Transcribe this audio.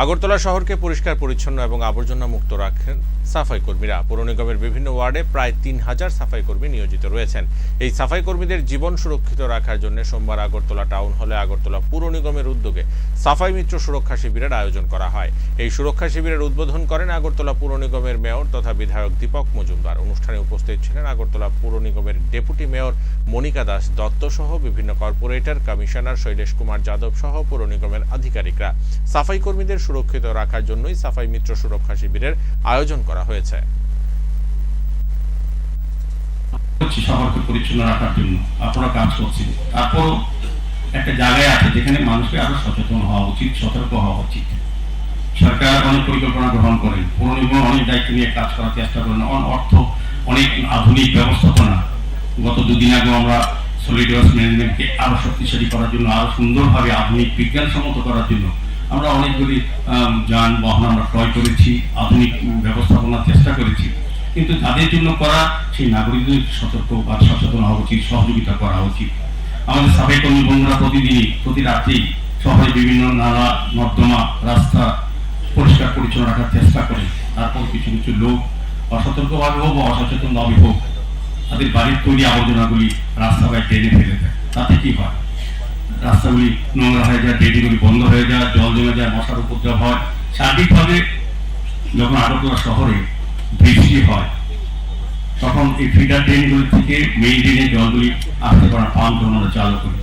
আগরতলা শহরকে পরিষ্কার, পরিচ্ছন্ন এবং আবর্জনা মুক্ত রাখেন সাফাই কর্মীরা। পৌর নিগমের বিভিন্ন ওয়ার্ডে প্রায় তিন হাজার সাফাই কর্মী নিয়োজিত রয়েছেন। এই সাফাই কর্মীদের জীবন সুরক্ষিত রাখার জন্য সোমবার আগরতলা টাউন হলে আগরতলা পুর নিগমের উদ্যোগে সাফাই মিত্র সুরক্ষা শিবিরের আয়োজন করা হয়। এই সুরক্ষা শিবিরের উদ্বোধন করেন আগরতলা পুর নিগমের মেয়র তথা বিধায়ক দীপক মজুমদার। অনুষ্ঠানে উপস্থিত ছিলেন আগরতলা পুর নিগমের ডেপুটি মেয়র মনিকা দাস দত্ত সহ বিভিন্ন কর্পোরেটর, কমিশনার শৈলেশ কুমার যাদব সহ পুর নিগমের আধিকারিকরা। সাফাই কর্মীদের সুরক্ষিত রাখার জন্যই সাফাই মিত্র সুরক্ষা শিবিরের আয়োজন করা হয়েছে। শহরকে পরিচ্ছন্ন রাখার জন্য। আপনারা কাজ করছেন। তারপরও একটা জায়গায় আছে যেখানে মানুষকে আরও সচেতন হওয়া উচিত, সতর্ক হওয়া উচিত। সরকার অনেক পরিকল্পনা গ্রহণ করেন। অনেক দায়িত্ব নিয়ে কাজ করার চেষ্টা করেন। অর্থ অনেক আধুনিক ব্যবস্থাপনা। গত দুদিন আগে আমরা সলিড ওয়েস্ট ম্যানেজমেন্টকে আরও শক্তিশালী করার জন্য, আরও সুন্দরভাবে আধুনিক বিজ্ঞানসম্মত করার জন্য আমরা অনেকগুলি যানবাহন আমরা ক্রয় করেছি, আধুনিক ব্যবস্থাপনার চেষ্টা করেছি। কিন্তু তাদের জন্য করা সেই নাগরিকদের সতর্ক বা সচেতন হওয়া উচিত, সহযোগিতা করা উচিত। আমাদের সাবেক কর্মী বন্ধুরা প্রতিদিনই, প্রতি রাত্রেই শহরে বিভিন্ন নালা, নর্দমা, রাস্তা পরিষ্কার পরিচ্ছন্ন রাখার চেষ্টা করে। তারপর কিছু কিছু লোক অসতর্কভাবে হোক বা অসচেতনভাবে হোক, তাদের বাড়ির তৈরি আবর্জনাগুলি রাস্তা বা ট্রেনে ফেলে দেয়। তাতে কি হয়? রাস্তাগুলি নোংরা হয়ে যায় ড্রেনগুলি বন্ধ হয়ে যায় মশার উপদ্রব হয়। সার্বিকভাবে যখন আগরতলা শহরে বৃষ্টি হয়, তখন এই ফিডার ড্রেনগুলি থেকে মেইন ড্রেনে জলগুলি আসতে পারা পাম্প আমরা চালু করি